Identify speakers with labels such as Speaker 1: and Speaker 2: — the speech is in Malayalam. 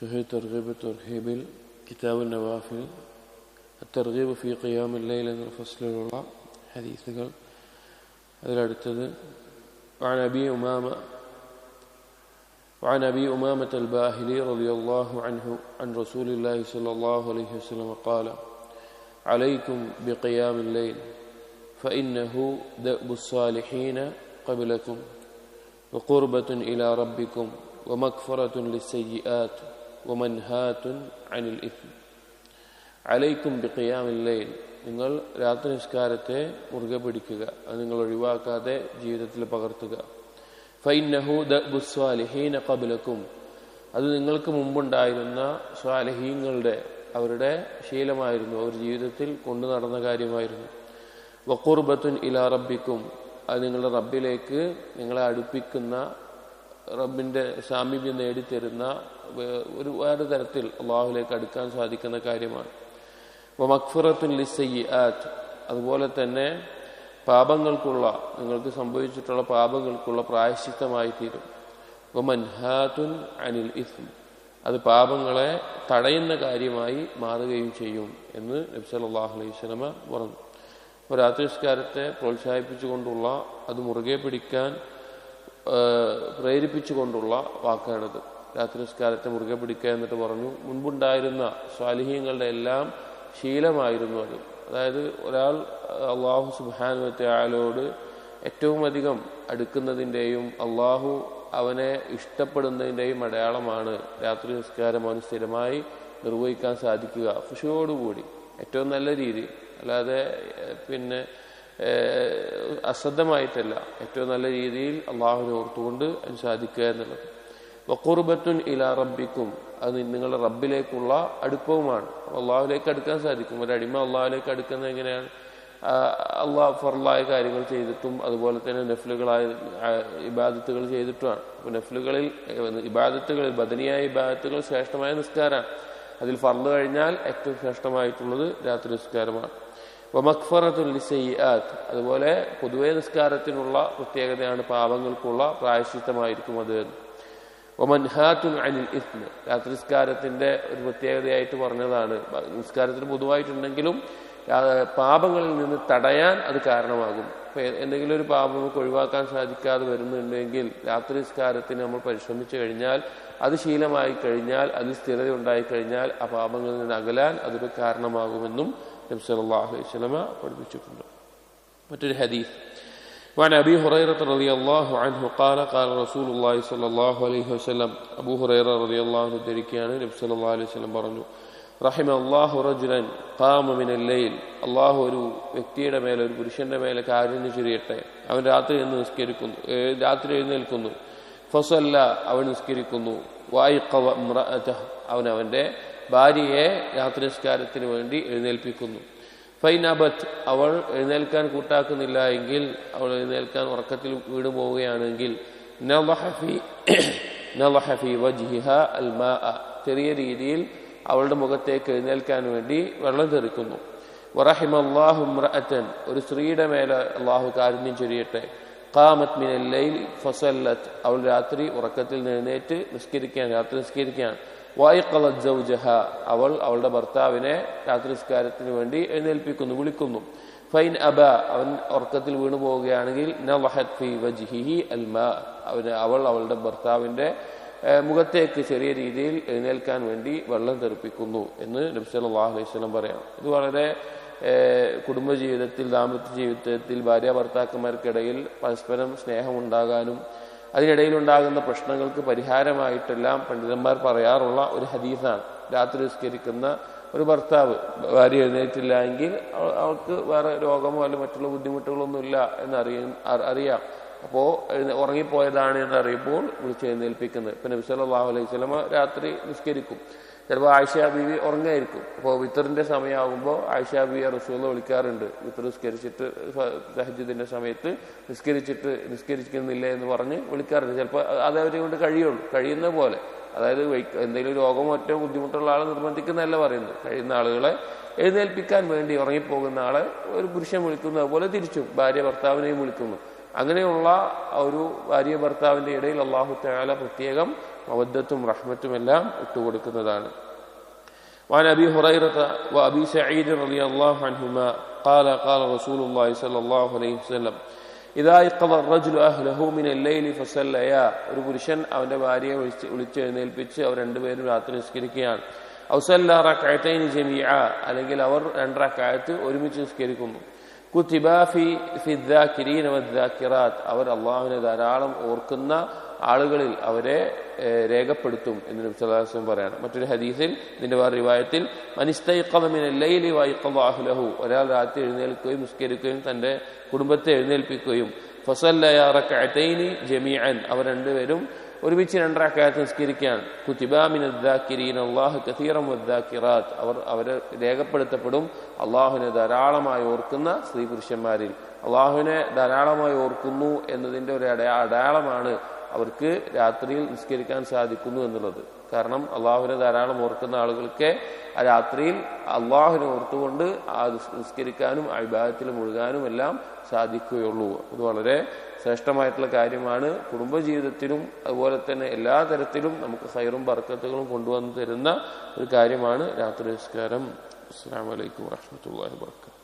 Speaker 1: صحيح ترغيب الترهيب كتاب النوافل الترغيب في قيام الليل എന്ന ഫസ്ലിലുള്ള ഹദീസുകൾ അതിലടുത്തത് وعن أبي أمامة وعن أبي أمامة الباهلي رضي الله عنه عن رسول الله صلى الله عليه وسلم قال عليكم بقيام الليل فإنه دأب الصالحين قبلكم وقربة إلى ربكم ومغفرة للسيئات ഒമൻഹാത്തുൻ അനിൽ ഇസ്മ അലൈക്കും ബിഖിയാമില്ലയിൽ നിങ്ങൾ രാത്രി നിസ്കാരത്തെ മുറുകെ പിടിക്കുക. അത് നിങ്ങൾ ഒഴിവാക്കാതെ ജീവിതത്തിൽ പകർത്തുക. ഫൈനഹു ദുസ്വാലിഹീന കബിലക്കും അത് നിങ്ങൾക്ക് മുമ്പുണ്ടായിരുന്ന സ്വാലിഹീങ്ങളുടെ അവരുടെ ശീലമായിരുന്നു. അവർ ജീവിതത്തിൽ കൊണ്ടു നടന്ന കാര്യമായിരുന്നു. വക്കൂർബത്തുൻ ഇലാ റബ്ബിക്കും. അത് നിങ്ങളുടെ റബ്ബിലേക്ക് നിങ്ങളെ അടുപ്പിക്കുന്ന റബ്ബിന്റെ സാമീപ്യം നേടിത്തരുന്ന ഒരുപാട് തരത്തിൽ അള്ളാഹുലേക്ക് അടുക്കാൻ സാധിക്കുന്ന കാര്യമാണ്. മക്ഫുറത്തുൻ ലിസയ്യാത്ത് അതുപോലെ തന്നെ പാപങ്ങൾക്കുള്ള നിങ്ങൾക്ക് സംഭവിച്ചിട്ടുള്ള പാപങ്ങൾക്കുള്ള പ്രായശ്ചിത്തമായി തീരും. ഒമൻഹാത്തുൻ അനിൽ ഇസ്മ അത് പാപങ്ങളെ തടയുന്ന കാര്യമായി മാറുകയും ചെയ്യും എന്ന് നബ്സല്ലാഹു അലൈഹി സ്വലമ പറഞ്ഞു. അപ്പോൾ രാത്രിസ്കാരത്തെ പ്രോത്സാഹിപ്പിച്ചുകൊണ്ടുള്ള അത് മുറുകെ പിടിക്കാൻ പ്രേരിപ്പിച്ചുകൊണ്ടുള്ള വാക്കാണിത്. രാത്രി നിസ്കാരത്തെ മുറുകെ പിടിക്കുക എന്നിട്ട് പറഞ്ഞു മുൻപുണ്ടായിരുന്ന സ്വാലിഹ്യങ്ങളുടെ എല്ലാം ശീലമായിരുന്നു അത്. അതായത് ഒരാൾ അള്ളാഹു സുബാനുവത്തെ ആളോട് ഏറ്റവും അധികം അടുക്കുന്നതിന്റെയും അള്ളാഹു അവനെ ഇഷ്ടപ്പെടുന്നതിന്റെയും അടയാളമാണ് രാത്രി നിസ്കാരം അവന് സ്ഥിരമായി നിർവഹിക്കാൻ സാധിക്കുക. ഖുഷിയോടുകൂടി ഏറ്റവും നല്ല രീതി. അല്ലാതെ പിന്നെ അശ്രദ്ധമായിട്ടല്ല. ഏറ്റവും നല്ല രീതിയിൽ അള്ളാഹുവിനെ ഓർത്തുകൊണ്ട് അതിന് സാധിക്കുക എന്നുള്ളത്. വക്കുർബത്തുൻ ഇല റബ്ബിക്കും. അത് നിങ്ങളുടെ റബ്ബിലേക്കുള്ള അടുപ്പവുമാണ്. അള്ളാഹുലേക്ക് അടുക്കാൻ സാധിക്കും. ഒരു അടിമ അള്ളാഹുലേക്ക് അടുക്കുന്നത് എങ്ങനെയാണ്? അള്ളാഹ് ഫറലായ കാര്യങ്ങൾ ചെയ്തിട്ടും അതുപോലെ തന്നെ നെഫ്ലുകളായ ഇബാദത്തുകൾ ചെയ്തിട്ടുമാണ്. അപ്പോൾ നെഫ്ലുകളിൽ ഇബാദത്തുകളിൽ ബദനിയായ ഇബാദത്തുകൾ ശ്രേഷ്ഠമായ നിസ്കാരമാണ്. അതിൽ ഫർദ് കഴിഞ്ഞാൽ ഏറ്റവും ശ്രേഷ്ഠമായിട്ടുള്ളത് രാത്രി നിസ്കാരമാണ്. വമക്ഫറത്തുല്ലിസയ്യാത്ത് അതുപോലെ പൊതുവെ നിസ്കാരത്തിനുള്ള പ്രത്യേകതയാണ് പാപങ്ങൾക്കുള്ള പ്രായശ്ചിത്തമായിരിക്കും അത്. ഒമൻഹാത്തുൽ അനിൽ ഇസ്മ. രാത്രി നിസ്കാരത്തിന്റെ ഒരു പ്രത്യേകതയായിട്ട് പറഞ്ഞതാണ്. നിസ്കാരത്തിന് പൊതുവായിട്ടുണ്ടെങ്കിലും പാപങ്ങളിൽ നിന്ന് തടയാൻ അത് കാരണമാകും. എന്തെങ്കിലും ഒരു പാപം നമുക്ക് ഒഴിവാക്കാൻ സാധിക്കാതെ വരുന്നുണ്ടെങ്കിൽ രാത്രി നിസ്കാരത്തിന് നമ്മൾ പരിശ്രമിച്ചു കഴിഞ്ഞാൽ അത് ശീലമായി കഴിഞ്ഞാൽ അതിൽ സ്ഥിരത ഉണ്ടായിക്കഴിഞ്ഞാൽ ആ പാപങ്ങളിൽ നിന്ന് അകലാൻ അതൊരു കാരണമാകുമെന്നും നബി സല്ലല്ലാഹു അലൈഹി വസല്ലമ പഠിപ്പിച്ചിട്ടുണ്ട് മറ്റൊരു ഹദീസ് وعن أبي هريرة رضي الله عنه قال قال رسول الله صلى الله عليه وسلم أبو هريرة رضي الله عنه ذلكيان نبي صلى الله عليه وسلم പറഞ്ഞു റഹിമ അള്ളാഹു റജുലൻ കാമമിനല്ലയിൽ അള്ളാഹു ഒരു വ്യക്തിയുടെ മേലെ ഒരു പുരുഷന്റെ മേലെ കാരുണ്യ ചുരിയട്ടെ അവൻ രാത്രി എന്ന് നിസ്കരിക്കുന്നു രാത്രി എഴുന്നേൽക്കുന്നു ഫസല്ല അവൻ നിസ്കരിക്കുന്നു വായിക്കവ അവൻ അവന്റെ ഭാര്യയെ രാത്രി നിസ്കാരത്തിന് വേണ്ടി എഴുന്നേൽപ്പിക്കുന്നു. ഫൈനബത്ത് അവൾ എഴുന്നേൽക്കാൻ കൂട്ടാക്കുന്നില്ല എങ്കിൽ അവൾ എഴുന്നേൽക്കാൻ ഉറക്കത്തിൽ വീണു പോവുകയാണെങ്കിൽ ചെറിയ രീതിയിൽ അവളുടെ മുഖത്തേക്ക് എഴുന്നേൽക്കാൻ വേണ്ടി വെള്ളം തെറിക്കുന്നു. വറഹിമല്ലാഹുറഅൻ ഒരു സ്ത്രീയുടെ മേലെ അള്ളാഹു കാരുണ്യം ചൊരിയട്ടെ. കാമത് മിനല്ലയിൽ ഫസല്ലത്ത് അവൾ രാത്രി ഉറക്കത്തിൽ എഴുന്നേറ്റ് നിസ്കരിക്കാൻ രാത്രി നിസ്കരിക്കാൻ വായിക്കലത് ജൗജഹ. അവൾ അവളുടെ ഭർത്താവിനെ രാത്രി നിസ്കാരത്തിന് വേണ്ടി എഴുന്നേൽപ്പിക്കുന്നു വിളിക്കുന്നു. ഫൈൻ അബ. അവൻ ഉറക്കത്തിൽ വീണു പോവുകയാണെങ്കിൽ അവന് അവൾ അവളുടെ ഭർത്താവിന്റെ മുഖത്തേക്ക് ചെറിയ രീതിയിൽ എഴുന്നേൽക്കാൻ വേണ്ടി വെള്ളം തെറിപ്പിക്കുന്നു എന്ന് നബ്സല്ലാഹു അലൈഹി സ്വലം പറയാം. ഇത് വളരെ കുടുംബജീവിതത്തിൽ ദാമ്പത്യ ജീവിതത്തിൽ ഭാര്യ ഭർത്താക്കന്മാർക്കിടയിൽ പരസ്പരം സ്നേഹമുണ്ടാകാനും അതിനിടയിലുണ്ടാകുന്ന പ്രശ്നങ്ങൾക്ക് പരിഹാരമായിട്ടെല്ലാം പണ്ഡിതന്മാർ പറയാറുള്ള ഒരു ഹദീസാണ്. രാത്രി നിസ്കരിക്കുന്ന ഒരു ഭർത്താവ് ഭാര്യ എഴുന്നേറ്റില്ല എങ്കിൽ അവൾക്ക് വേറെ രോഗമോ അല്ലെങ്കിൽ മറ്റുള്ള ബുദ്ധിമുട്ടുകളൊന്നുമില്ല എന്നറിയ അറിയാം. അപ്പോൾ ഉറങ്ങിപ്പോയതാണ് എന്നറിയുമ്പോൾ വിളിച്ച് എഴുന്നേൽപ്പിക്കുന്നത്. പിന്നെ നബി സല്ലല്ലാഹു അലൈഹി സ്വലമ രാത്രി നിസ്കരിക്കും. ചിലപ്പോൾ ആയിഷ ബീവി ഉറങ്ങായിരിക്കും. അപ്പോൾ വിത്തറിന്റെ സമയമാകുമ്പോൾ ആയിഷ ബീവി റസൂല വിളിക്കാറുണ്ട്. വിത്തർ നിസ്കരിച്ചിട്ട് സഹജിദിന്റെ സമയത്ത് നിസ്കരിച്ചിട്ട് നിസ്കരിക്കുന്നില്ല എന്ന് പറഞ്ഞ് വിളിക്കാറുണ്ട്. ചിലപ്പോൾ അത് അവരെ കൊണ്ട് കഴിയുള്ളൂ. കഴിയുന്ന പോലെ. അതായത് എന്തെങ്കിലും രോഗമോ ഒറ്റ ബുദ്ധിമുട്ടുള്ള ആളെ നിർബന്ധിക്കുന്നതല്ല പറയുന്നത്. കഴിയുന്ന ആളുകളെ എഴുന്നേൽപ്പിക്കാൻ വേണ്ടി ഉറങ്ങിപ്പോകുന്ന ആളെ ഒരു പുരുഷൻ വിളിക്കുന്നത് പോലെ തിരിച്ചും ഭാര്യ ഭർത്താവിനെയും വിളിക്കുന്നു. അങ്ങനെയുള്ള ഒരു ഭാര്യ ഭർത്താവിന്റെ ഇടയിൽ അള്ളാഹു തയാല പ്രത്യേകം മവദ്ദത്തും റഹ്മത്തും എല്ലാം ഇട്ടുകൊടുക്കുന്നതാണ് وعن ابي هريره وابي سعيد رضي الله عنهما قال قال رسول الله صلى الله عليه وسلم ഇതാ ഇഖദ الرجل اهله من الليل فصليا ഒരു പുരുഷൻ അവന്റെ ഭാര്യയെ വിളിച്ച് വിളിച്ചെഴുന്നേൽപ്പിച്ച് അവർ രണ്ടുപേരും രാത്രി നിസ്കരിക്കുകയാണ് ഔസല്ല റക്അത്തൈൻ ജമീഅ അല്ലെങ്കിൽ അവർ രണ്ട് റക്അത്ത് ഒരുമിച്ച് നിസ്കരിക്കുന്നു കുത്തിബ ഫി ഫി الذاكرين والذاكرات അവർ അള്ളാഹുവിനെ ധാരാളം ഓർക്കുന്ന ആളുകളിൽ അവരെ രേഖപ്പെടുത്തും എന്ന് നബി പറയാണ്. മറ്റൊരു ഹദീസിൽ ഇതിന്റെ വേറെ റിവായത്തിൽ അഹ്ലഹു ഒരാൾ രാത്രി എഴുന്നേൽക്കുകയും നിസ്കരിക്കുകയും തന്റെ കുടുംബത്തെ എഴുന്നേൽപ്പിക്കുകയും ഫസല്ലയാറക്കൈനി ജമീഅൻ. അവർ രണ്ടുപേരും ഒരുമിച്ച് രണ്ടരക്കാലത്ത് നിസ്കരിക്കുകയാണ്. കുത്തിബാമിൻ അള്ളാഹു കഥീറം വദ്ദാക്കിറാത്ത് അവർ അവരെ രേഖപ്പെടുത്തപ്പെടും അള്ളാഹുവിനെ ധാരാളമായി ഓർക്കുന്ന സ്ത്രീ പുരുഷന്മാരിൽ. അള്ളാഹുവിനെ ധാരാളമായി ഓർക്കുന്നു എന്നതിന്റെ ഒരു അടയാ അടയാളമാണ് അവർക്ക് രാത്രിയിൽ നിസ്കരിക്കാൻ സാധിക്കുന്നു എന്നുള്ളത്. കാരണം അള്ളാഹുവിനെ ധാരാളം ഓർക്കുന്ന ആളുകൾക്ക് ആ രാത്രിയിൽ അള്ളാഹുവിനെ ഓർത്തുകൊണ്ട് ആ നിസ്കരിക്കാനും ആ വിഭാഗത്തിൽ മുഴുകാനും എല്ലാം സാധിക്കുകയുള്ളൂ. അത് വളരെ ശ്രേഷ്ഠമായിട്ടുള്ള കാര്യമാണ്. കുടുംബജീവിതത്തിലും അതുപോലെ തന്നെ എല്ലാ തരത്തിലും നമുക്ക് സൈറും ബർക്കത്തുകളും കൊണ്ടുവന്ന് തരുന്ന ഒരു കാര്യമാണ് രാത്രി നിസ്കാരം. അസ്സാം വലൈക്കും വാഹമത്തല്ലാ വാബർക്കാത്തു